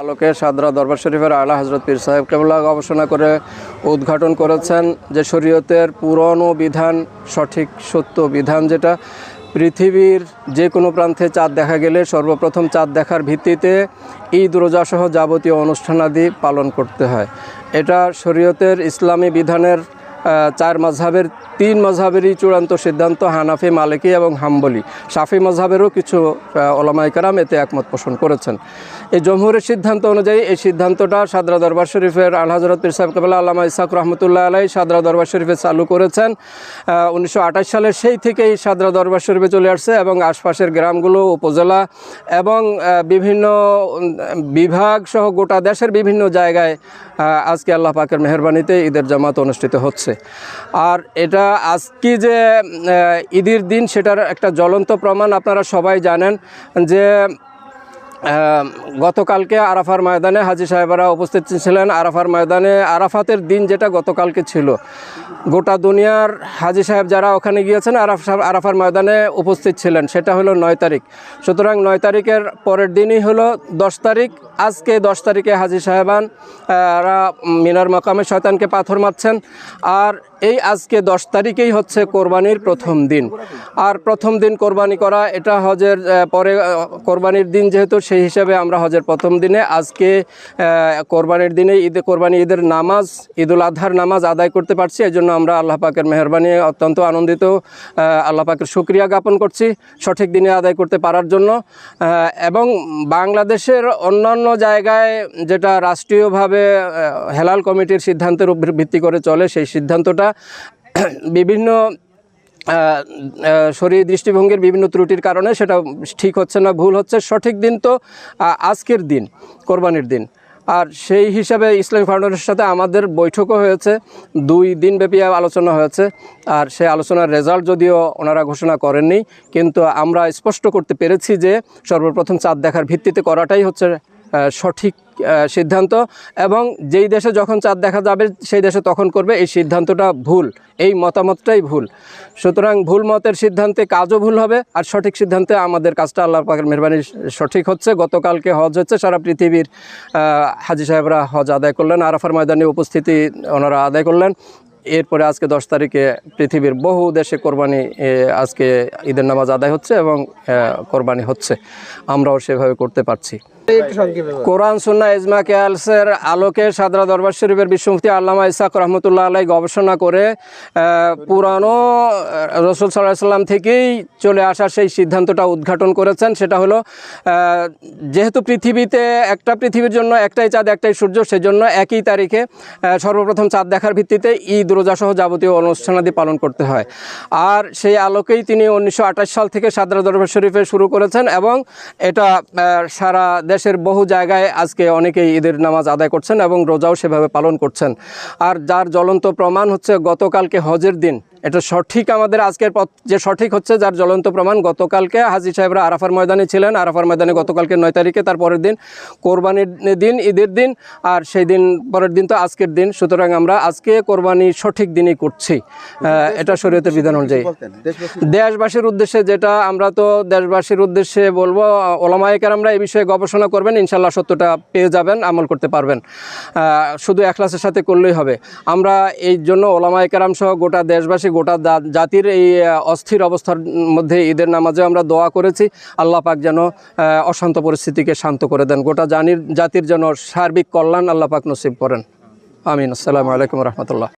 আলোকে সাদরা দরবার শরীফের আলা হজরত পীর সাহেব কেবলা গবেষণা করে উদ্ঘাটন করেছেন যে শরীয়তের পুরনো বিধান, সঠিক সত্য বিধান যেটা, পৃথিবীর যে কোনো প্রান্তে চাঁদ দেখা গেলে সর্বপ্রথম চাঁদ দেখার ভিত্তিতে ঈদ, রোজাসহ যাবতীয় অনুষ্ঠানাদি পালন করতে হয়। এটা শরীয়তের ইসলামী বিধানের চার মাঝহাবের তিন মজহাবেরই চূড়ান্ত সিদ্ধান্ত হানাফি, মালিকি এবং হাম্বলি। শাফি মজহাবেরও কিছু ওলামাই কারাম এতে একমত পোষণ করেছেন। এই জমহুরের সিদ্ধান্ত অনুযায়ী এই সিদ্ধান্তটা সাদরা দরবার শরীফের আল হজরত পীর সাহেব কাবলা আল্লামা ইসাক রহমতুল্লাহ আলাই সাদরা দরবার শরীফে চালু করেছেন। উনিশশো সালের সেই থেকেই সাদরা দরবার শরীফে চলে আসছে এবং আশপাশের গ্রামগুলো, উপজেলা এবং বিভিন্ন বিভাগ সহ গোটা দেশের বিভিন্ন জায়গায় আজকে আল্লাহ পাকের মেহরবানিতে ঈদের জামাত অনুষ্ঠিত হচ্ছে। আর এটা আজকে যে ঈদের দিন সেটার একটা জ্বলন্ত প্রমাণ আপনারা সবাই জানেন যে গতকালকে আরাফার ময়দানে হাজি সাহেবরা উপস্থিত ছিলেন। আরাফার ময়দানে আরাফাতের দিন যেটা গতকালকে ছিল। গোটা দুনিয়ার হাজি সাহেব যারা ওখানে গিয়েছেন, আরাফ সাহেব- আরাফার ময়দানে উপস্থিত ছিলেন। সেটা হলো নয় তারিখ। সুতরাং নয় তারিখের পরের দিনই হলো দশ তারিখ। আজকে দশ তারিখে হাজি সাহেবানরা মিনার মকামে শয়তানকে পাথর মারছেন। আর এই আজকে দশ তারিখেই হচ্ছে কোরবানির প্রথম দিন। আর প্রথম দিন কোরবানি করা, এটা হজের পরে কোরবানির দিন যেহেতু, সেই হিসাবে আমরা হজের প্রথম দিনে আজকে কোরবানির দিনে ঈদে, কোরবানি ঈদের নামাজ, ঈদুল আজহার নামাজ আদায় করতে পারছি। এই জন্য আমরা আল্লাহ পাকের মেহরবানি অত্যন্ত আনন্দিত আল্লাহ পাকের শুক্রিয়া জ্ঞাপন করছি সঠিক দিনে আদায় করতে পারার জন্য। এবং বাংলাদেশের অন্যান্য জায়গায় যেটা রাষ্ট্রীয়ভাবে হেলাল কমিটির সিদ্ধান্তের ভিত্তি করে চলে, সেই সিদ্ধান্তটা বিভিন্ন শরীর দৃষ্টিভঙ্গির বিভিন্ন ত্রুটির কারণে সেটা ঠিক হচ্ছে না, ভুল হচ্ছে। সঠিক দিন তো আজকের দিন, কোরবানির দিন। আর সেই হিসাবে ইসলামী ফাউন্ডেশনের সাথে আমাদের বৈঠকও হয়েছে। দুই দিন ব্যাপী আলোচনা হয়েছে। আর সেই আলোচনার রেজাল্ট যদিও ওনারা ঘোষণা করেননি, কিন্তু আমরা স্পষ্ট করতে পেরেছি যে সর্বপ্রথম চাঁদ দেখার ভিত্তিতে করাটাই হচ্ছে সঠিক সিদ্ধান্ত এবং যেই দেশে যখন চাঁদ দেখা যাবে, সেই দেশে তখন করবে, এই সিদ্ধান্তটা ভুল। এই মতামতটাই ভুল। সুতরাং ভুল মতের সিদ্ধান্তে কাজও ভুল হবে, আর সঠিক সিদ্ধান্তে আমাদের কাজটা আল্লাহ পাকের মেহরবানি সঠিক হচ্ছে। গতকালকে হজ হচ্ছে, সারা পৃথিবীর হাজি সাহেবরা হজ আদায় করলেন। আরাফার ময়দানে উপস্থিতি ওনারা আদায় করলেন। এরপরে আজকে দশ তারিখে পৃথিবীর বহু দেশে কোরবানি আজকে ঈদের নামাজ আদায় হচ্ছে এবং কোরবানি হচ্ছে। আমরাও সেভাবে করতে পারছি। কোরআন সুন্না ইজমা, কেয়ালসের আলোকে সাদরা দরবার শরীফের বিশ্বমুফতি আল্লামা ইসাক রহমতুল্লাহ আলাই গবেষণা করে পুরানো রসুল সাল্লাহ সাল্লাম থেকেই চলে আসার সেই সিদ্ধান্তটা উদ্ঘাটন করেছেন। সেটা হলো যেহেতু পৃথিবীতে একটা পৃথিবীর জন্য একটাই চাঁদ, একটাই সূর্য, সেজন্য একই তারিখে সর্বপ্রথম চাঁদ দেখার ভিত্তিতে ঈদ, রোজাসহ যাবতীয় অনুষ্ঠানাদি পালন করতে হয়। আর সেই আলোকেই তিনি উনিশশো আঠাশ সাল থেকে সাদরা দরবার শরীফে শুরু করেছেন এবং এটা সারা দেশের বহু জায়গায় আজকে অনেকেই ঈদের নামাজ আদায় করছেন এবং রোজাও সেভাবে পালন করছেন। আর যার জ্বলন্ত প্রমাণ হচ্ছে গতকালকে হজের দিন। এটা সঠিক আমাদের আজকের পথ যে সঠিক হচ্ছে যার জ্বলন্ত প্রমাণ গতকালকে হাজি সাহেবরা আরাফার ময়দানে ছিলেন। আরাফার ময়দানে গতকালকে নয় তারিখে তার পরের দিন কোরবানির দিন ঈদের দিন আর সেই দিন পরের দিন তো আজকের দিন। সুতরাং আমরা আজকে কোরবানি সঠিক দিনই করছি। এটা শরীয়তের বিধান অনুযায়ী। দেশবাসীর উদ্দেশ্যে? যেটা আমরা তো দেশবাসীর উদ্দেশ্যে বলব ওলামায়িকার আমরা এই বিষয়ে গবেষণা করবেন ইনশাল্লাহ সত্যটা পেয়ে যাবেন আমল করতে পারবেন। শুধু এখলাসের সাথে করলেই হবে। আমরা এই জন্য ওলামায়িকারাম সহ গোটা দেশবাসী গোটা জাতির এই অস্থির অবস্থার মধ্যে ঈদের নামাজে আমরা দোয়া করেছি। আল্লাহ পাক যেন অশান্ত পরিস্থিতিকে শান্ত করে দেন। গোটা জানির, জাতির যেন সার্বিক কল্যাণ আল্লাহ পাক নসিব করেন। আমিন। আসসালামু আলাইকুম রহমতুল্লাহ।